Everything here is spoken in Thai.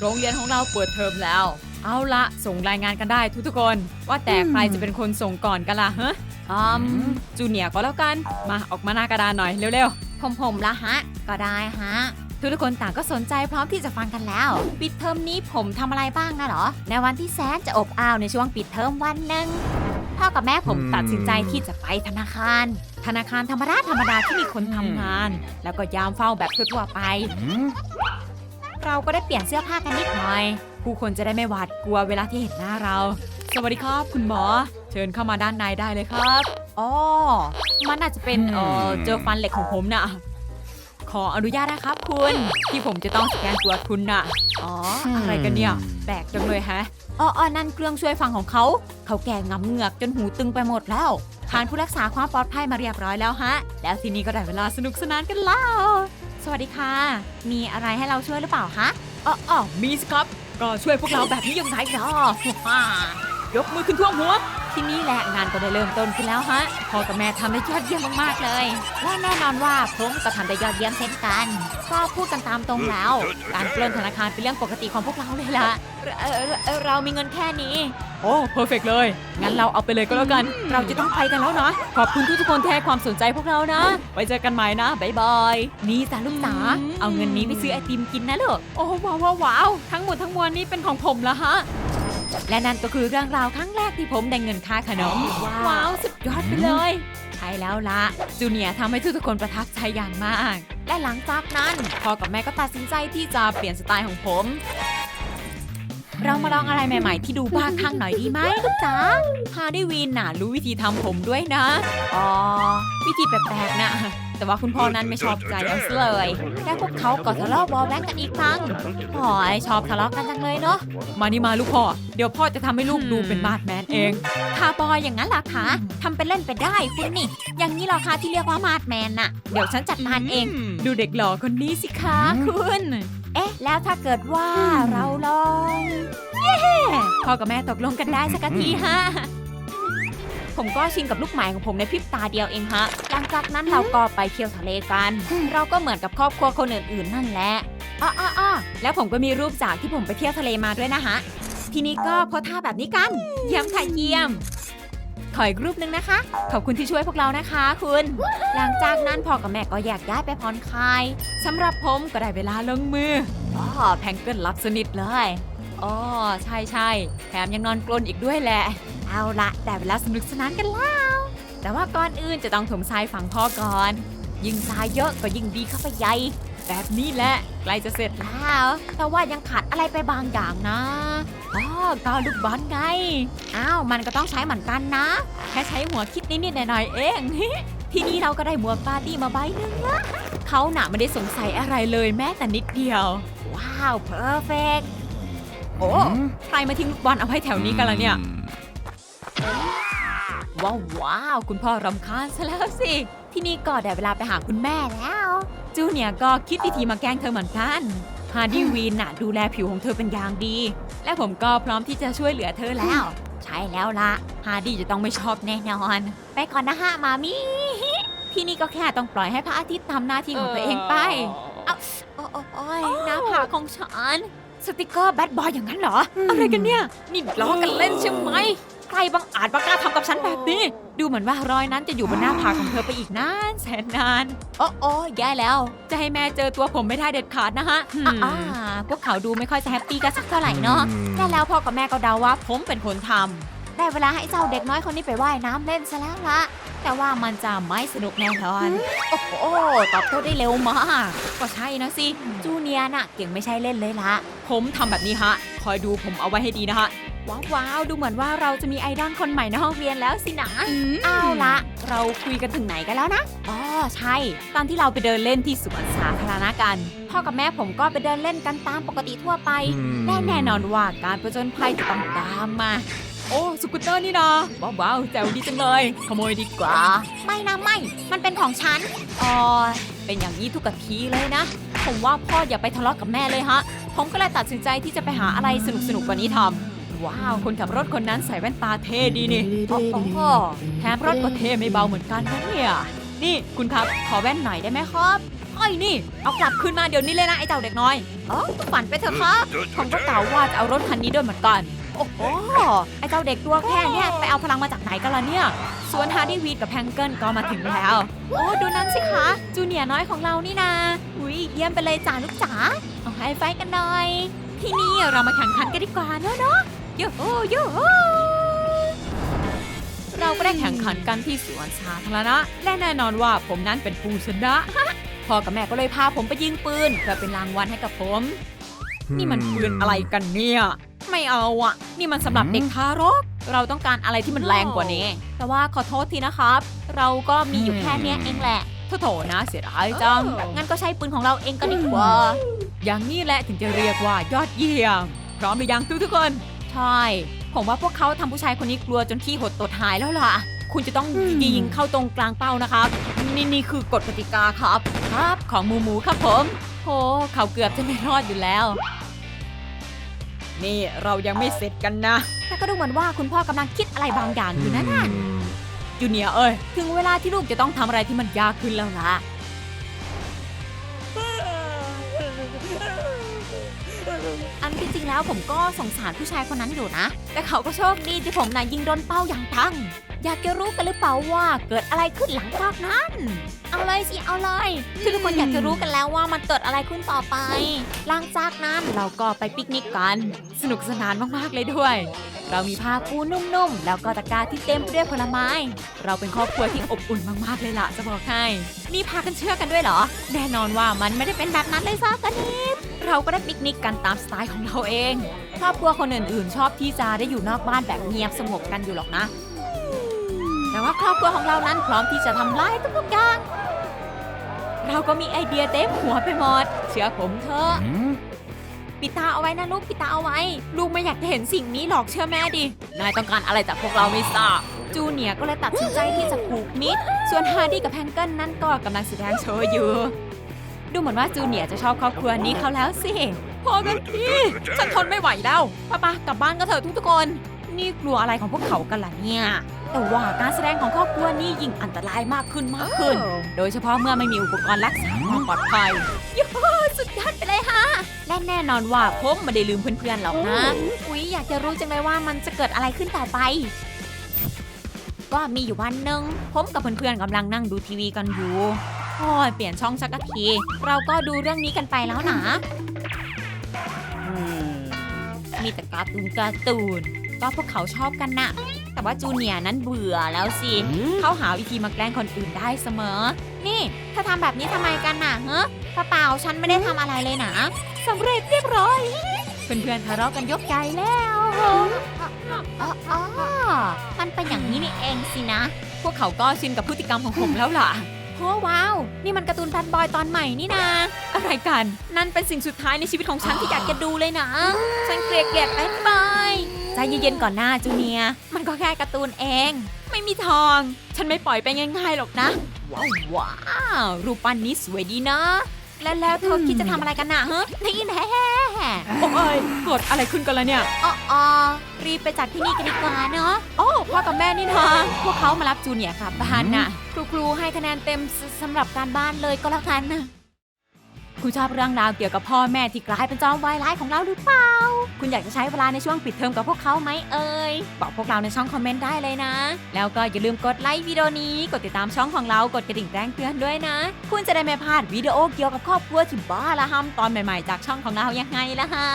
โรงเรียนของเราเปิดเทอมแล้ว เอาละส่งรายงานกันได้ทุกๆคน ว่าแต่ใครจะเป็นคนส่งก่อนกันล่ะฮะอืมจูเนียร์ก็แล้วกัน มาออกมาหน้ากระดานหน่อยเร็วผมผมละฮะ ก็ได้ฮะ ทุกทุกๆคนต่างก็สนใจพร้อมที่จะฟังกันแล้ว ปิดเทอมนี้ผมทำอะไรบ้างนะเหรอ ในวันที่แสนจะอบอ้าวในช่วงปิดเทอมวันหนึ่งพ่อกับแม่ผมอืมตัดสินใจที่จะไปธนาคาร ธนาคารธรรมดาธรรมดาที่มีคนทำงาน แล้วก็ยามเฝ้าแบบทั่วๆไป เราก็ได้เปลี่ยนเสื้อผ้ากันนิดหน่อย ผู้คนจะได้ไม่หวาดกลัวเวลาที่เห็นหน้าเราๆสวัสดีครับคุณหมอ เชิญเข้ามาด้านในได้เลยครับอ๋อมันอาจจะเป็นเออเจอฟันเหล็กของผมน่ะขออนุญาตนะครับคุณที่ผมจะต้องสแกนตัวคุณน่ะ อ๋อ อะไรกันเนี่ยแปลกจังเลยแฮะอ๋ออนั่นเครื่องช่วยฟังของเขา เขาแก่งำเหงือกจนหูตึงไปหมดแล้วผ่านผู้รักษาความปลอดภัยมาเรียบร้อยแล้วฮะ แล้วทีนี้ก็ได้เวลาสนุกสนานกันแล้ว สวัสดีค่ะ มีอะไรให้เราช่วยหรือเปล่าคะอ๋ออ๋อมีสิครับ ก็ช่วยพวกเราแบบนี้ยังไงเนาะยกมือขึ้นท่วมหัว ที่นี่แหละงานก็ได้เริ่มต้นขึ้นแล้วฮะ พ่อกับแม่ทำได้ยอดเยี่ยมมากๆเลย และแน่นอนว่าผมก็ทำได้ยอดเยี่ยมเช่นกัน ก็พูดกันตามตรงแล้ว การปล้นธนาคารเป็นเรื่องปกติของพวกเราเลยล่ะเอ่อเอ่อเอ่อเรามีเงินแค่นี้ โอ้เพอร์เฟกเลย งั้นเราเอาไปเลยก็แล้วกัน เราจะต้องไปกันแล้วนะ ขอบคุณทุกๆคนที่ให้ความสนใจพวกเรานะ ไว้เจอกันใหม่นะบ๊ายบาย นี่จ้ะลูกจ๋าอืมเอาเงินนี้ไปซื้อไอติมกินนะลูก โอ้ว้าวว้าวว้าวทั้งหมดทั้งมวลนี้เป็นของผมละฮะ และนั่นก็คือเรื่องราวครั้งแรกที่ผมได้เงินค่าขนม ว้าวสุดยอดไปเลยใช่แล้วละจูเนียร์ทำให้ทุกๆคนประทับใจอย่างมาก และหลังจากนั้นพ่อกับแม่ก็ตัดสินใจที่จะเปลี่ยนสไตล์ของผม เรามาลองอะไรใหม่ๆ ที่ดูบ้าคลั่งหน่อยดีไหมลูกจ๋าฮาร์ดวีนน่ะ รู้วิธีทำผมด้วยนะ อ๋อ วิธีแปลกๆนะแต่ว่าคุณพ่อนั้นไม่ชอบใจเอาซะเลยและพวกเขาก็ทะเลาะเบอแว้งกันอีกครั้งโอ้ยชอบทะเลาะกันจังเลยเนาะ มานี่มาลูกพ่อ เดี๋ยวพ่อจะทำให้ลูกดูเป็นบาดแมนเองคาร์บอยอย่างนั้นล่ะคะทำเป็นเล่นไปได้คุณนี่ อย่างนี้เหรอคะที่เรียกว่ามาดแมนน่ะ เดี๋ยวฉันจัดการเอง ดูเด็กหล่อคนนี้สิคะคุณ เอ๊ะ แล้วถ้าเกิดว่าเราลอง พ่อกับแม่ตกลงกันได้สักทีฮะ ผมก็ชินกับลูกหมายของผมในพริบตาเดียวเองฮะ หลังจากนั้นเราก็ไปเที่ยวทะเลกัน เราก็เหมือนกับครอบครัวคนอื่นๆนั่นแหละอ้ออ้ออ้อแล้วผมก็มีรูปจากที่ผมไปเที่ยวทะเลมาด้วยนะฮะ ทีนี้ก็โพสท่าแบบนี้กัน เยี่ยมค่ะเยี่ยมขออีกรูปหนึ่งนะคะ ขอบคุณที่ช่วยพวกเรานะคะคุณ หลังจากนั้นพ่อกับแม่ก็แยกย้ายไปผ่อนคลายสำหรับผมก็ได้เวลาลงมืออ๋อแพงเกิลรับสนิทเลย อ๋อใช่ใช่แถมยังนอนกลนอีกด้วยแหละ เอาละแต่เวลาสนุกสนานกันแล้ว แต่ว่าก่อนอื่นจะต้องถมทรายฝังพ่อก่อน ยิ่งทรายเยอะก็ยิ่งดีเข้าไปใหญ่ แบบนี้แหละใกล้จะเสร็จแล้ว แต่ว่ายังขาดอะไรไปบางอย่างนะอ๋อกาวลูกบอลไง อ้าวมันก็ต้องใช้เหมือนกันนะ แค่ใช้หัวคิดนิดๆหน่อยๆเองทีนี้เราก็ได้หมวกปาร์ตี้มาใบหนึ่งละเขาหนาไม่ได้สงสัยอะไรเลยแม้แต่นิดเดียว ว้าวเพอร์เฟก โอ้ใครมาทิ้งลูกบอลเอาไว้แถวนี้กันล่ะเนี่ย ว้าวว้าวคุณพ่อรำคาญซะแล้วสิ ที่นี่ก็ได้เวลาไปหาคุณแม่แล้ว จูเนียร์ก็คิดวิธีมาแกล้งเธอเหมือนกันฮาร์ดี้วีนน่ะดูแลผิวของเธอเป็นอย่างดี และผมก็พร้อมที่จะช่วยเหลือเธอแล้ว ใช่แล้วละฮาร์ดี้จะต้องไม่ชอบแน่นอน ไปก่อนนะฮะมามีที่นี่ก็แค่ต้องปล่อยให้พระอาทิตย์ทำหน้าที่ของตัวเองไปโอ้โอ้โอ้ยหน้าผากของฉัน สติกเกอร์แบดบอยอย่างนั้นเหรอ อะไรกันเนี่ย นี่ล้อกันเล่นใช่ไหม ใครบังอาจบังกล้าทำกับฉันแบบนี้ ดูเหมือนว่ารอยนั้นจะอยู่บนหน้าผากของเธอไปอีกนานแสนนาน โอ้โอ้แย่แล้ว จะให้แม่เจอตัวผมไม่ได้เด็ดขาดนะฮะอ่าอ่าพวกเขาดูไม่ค่อยจะแฮปปี้กันสักเท่าไหร่เนาะและแล้วพ่อกับแม่ก็เดาว่าผมเป็นคนทำได้เวลาให้เจ้าเด็กน้อยคนนี้ไปว่ายน้ำเล่นซะแล้วละ แต่ว่ามันจะไม่สนุกแน่นอน โอ้โห ตอบโต้ได้เร็วมาก ก็ใช่นะสิ จูเนียร์น่ะ เก่งไม่ใช่เล่นเลยละ ผมทำแบบนี้ฮะ คอยดูผมเอาไว้ให้ดีนะฮะ ว้าวว้าวดูเหมือนว่าเราจะมีไอดอลคนใหม่ในห้องเรียนแล้วสินะเอาละ เราคุยกันถึงไหนกันแล้วนะ อ๋อ ใช่ ตอนที่เราไปเดินเล่นที่สวนสาธารณะกัน พ่อกับแม่ผมก็ไปเดินเล่นกันตามปกติทั่วไปและแน่นอนว่าการประจนภัยจะต้องตามมา โอ้สกูตเตอร์นี่นะว้าวว้าวแจ๋วดีจังเลย ขโมยดีกว่า ไม่นะไม่ มันเป็นของฉันอ๋อเป็นอย่างนี้ทุกกะทีเลยนะ ผมว่าพ่ออย่าไปทะเลาะกับแม่เลยฮะ ผมก็เลยตัดสินใจที่จะไปหาอะไรสนุกสนุกๆกว่านี้ทำว้าวคนขับรถคนนั้นใส่แว่นตาเท่ดีนี่โอ้โหแถมรถก็เท่ไม่เบาเหมือนกันนะเนี่ยนี่คุณครับขอแว่นหน่อยได้ไหมครับขไอ้นี่ เอากลับคืนมาเดี๋ยวนี้เลยนะไอ้เจ้าเด็กน้อยเออฝันไปเถอะครับผมก็กล่าวว่าจะเอารถคันนี้ด้วยเหมือนกัน โอ้โห ไอ้เจ้าเด็กตัวแค่เนี่ยไปเอาพลังมาจากไหนกันล่ะเนี่ยส่วนฮาร์ดี้วีดกับแพงเกิลก็มาถึงแล้ว โอ้ดูนั้นสิคะ จูเนียร์น้อยของเรานี่นาอุ้ยเยี่ยมไปเลยจ้าลูกจ๋า เอาให้ไฟกันหน่อย ที่นี่เรามาแข่งขันกันดีกว่าเนอะเนาะโยโฮโยโฮเราก็ได้แข่งขันกันที่สวนสาธารณะ และแน่นอนว่าผมนั้นเป็นผู้ชนะพ่อกับแม่ก็เลยพาผมไปยิงปืนเพื่อเป็นรางวัลให้กับผม นี่มันปืนอะไรกันเนี่ย ไม่เอาอะนี่มันสำหรับเด็กทารก เราต้องการอะไรที่มันแรงกว่านี้ แต่ว่าขอโทษทีนะครับ เราก็มีอยู่แค่เนี้ยเองแหละโถๆนะ เสียดายจัง งั้นก็ใช้ปืนของเราเองก็ดีกว่า อย่างนี้แหละถึงจะเรียกว่ายอดเยี่ยม พร้อมหรือยังทุกทุกๆคน ใช่ ผมว่าพวกเขาทำผู้ชายคนนี้กลัวจนที่หดตัวหายแล้วล่ะ คุณจะต้องยิงเข้าตรงกลางเป้านะครับ นี่นี่คือกฎกติกาครับ ครับ ของหมูหมูครับผมโหเขาเกือบจะไม่รอดอยู่แล้ว นี่เรายังไม่เสร็จกันนะ แต่ก็ดูเหมือนว่าคุณพ่อกำลังคิดอะไรบางอย่างอยู่นะน่ะจูเนียร์เอ้ย ถึงเวลาที่ลูกจะต้องทำอะไรที่มันยากขึ้นแล้วล่ะ อันที่จริงแล้วผมก็สงสารผู้ชายคนนั้นอยู่นะ แต่เขาก็โชคดีที่ผมน่ะยิงโดนเป้าอย่างทังอยากจะรู้กันหรือเปล่าว่าเกิดอะไรขึ้นหลังจากนั้น เอาเลยสิ เอาเลยคือทุกคนอยากจะรู้กันแล้วว่ามันเกิดอะไรขึ้นต่อไป หลังจากนั้นเราก็ไปปิกนิกกัน สนุกสนานมากๆเลยด้วย เรามีผ้าปูนุ่มๆ แล้วก็ตะกร้าที่เต็มไปด้วยผลไม้ เราเป็นครอบครัวที่อบอุ่นมากๆเลยล่ะจะบอกให้นี่พากันเชื่อกันด้วยเหรอ แน่นอนว่ามันไม่ได้เป็นแบบนั้นเลยสักนิดเราก็ได้ปิกนิกกันตามสไตล์ของเราเอง ครอบครัวคนอื่นๆ ชอบที่จะได้อยู่นอกบ้านแบบเงียบสงบกันอยู่หรอกนะแต่ว่าครอบครัวของเรานั้นพร้อมที่จะทำลายทุกๆอย่าง เราก็มีไอเดียเต็มหัวไปหมด เชื่อผมเถอะ ปิดตาเอาไว้นะลูกปิดตาเอาไว้ ลูกไม่อยากจะเห็นสิ่งนี้หรอกเชื่อแม่ดิ นายต้องการอะไรจากพวกเราไม่ทราบ จูเนียร์ก็เลยตัดสินใจที่จะผูกมิด ส่วนฮาร์ดี้กับแพงเกิลนั่นก็กำลังแสดงโชว์อยู่ ดูเหมือนว่าจูเนียร์จะชอบครอบครัวนี้เขาแล้วสิพอกันทีฉันทนไม่ไหวแล้วป้าปากลับบ้านกันเถอะทุกๆคน นี่กลัวอะไรของพวกเขากันล่ะเนี่ย แต่ว่าการแสดงของครอบครัวนี้ยิ่งอันตรายมากขึ้นมากขึ้น โดยเฉพาะเมื่อไม่มีอุปกรณ์รักษาความปลอดภัยยูหูสุดยอดไปเลยฮะ และแน่นอนว่าผมไม่ได้ลืมเพื่อนๆหรอกนะ อุ๊ยอยากจะรู้จังเลยว่ามันจะเกิดอะไรขึ้นต่อไป ก็มีอยู่วันหนึ่งผมกับเพื่อนๆกำลังนั่งดูทีวีกันอยู่โอ้ยเปลี่ยนช่องสักที เราก็ดูเรื่องนี้กันไปแล้วนะมีแต่การ์ตูนการ์ตูน ก็พวกเขาชอบกันน่ะ แต่ว่าจูเนียร์นั้นเบื่อแล้วสิ เขาหาวิธีมาแกล้งคนอื่นได้เสมอ นี่ถ้าทำแบบนี้ทำไมกันน่ะเฮ้เปล่าๆฉันไม่ได้ทำอะไรเลยนะสำเร็จเรียบร้อย เพื่อนๆทะเลาะกันยกใหญ่แล้วอ๋ออ๋อมันเป็นอย่างนี้นี่เองสินะ พวกเขาก็ชินกับพฤติกรรมของผมแล้วล่ะโอ้ว้าว นี่มันการ์ตูนแบดบอยตอนใหม่นี่นะอะไรกัน นั่นเป็นสิ่งสุดท้ายในชีวิตของฉันที่อยากจะดูเลยนะ ฉันเกลียดเกลียดแบดบอย ใจเย็นๆก่อนหน้าจูเนียร์มันก็แค่การ์ตูนเอง ไม่มีทอง ฉันไม่ปล่อยไปง่ายๆหรอกนะ ว้าวว้าวรูปปั้นนี้สวยดีนะ แล้วแล้วเธอคิดจะทำอะไรกันนะฮะนี่แน่โอ้ยเกิดอะไรขึ้นกันละเนี่ยอ๋ออรีบไปจัดที่นี่กันดีกว่าเนาะโอ้พ่อกับแม่นี่นะพวกเขามารับจูเนียร์กลับบ้านน่ะครูครูให้คะแนนเต็มสสำหรับการบ้านเลยก็แล้วกันนะ คุณชอบเรื่องราวเกี่ยวกับพ่อแม่ที่กลายเป็นจอมวายร้ายของเราหรือเปล่า คุณอยากจะใช้เวลาในช่วงปิดเทอมกับพวกเขาไหมเอ่ย บอกพวกเราในช่องคอมเมนต์ได้เลยนะ แล้วก็อย่าลืมกดไลค์วิดีโอนี้ กดติดตามช่องของเรา กดกระดิ่งแจ้งเตือนด้วยนะ คุณจะได้ไม่พลาดวิดีโอเกี่ยวกับครอบครัวที่บ้าละห้ำตอนใหม่ๆ จากช่องของเรายังไงล่ะฮะ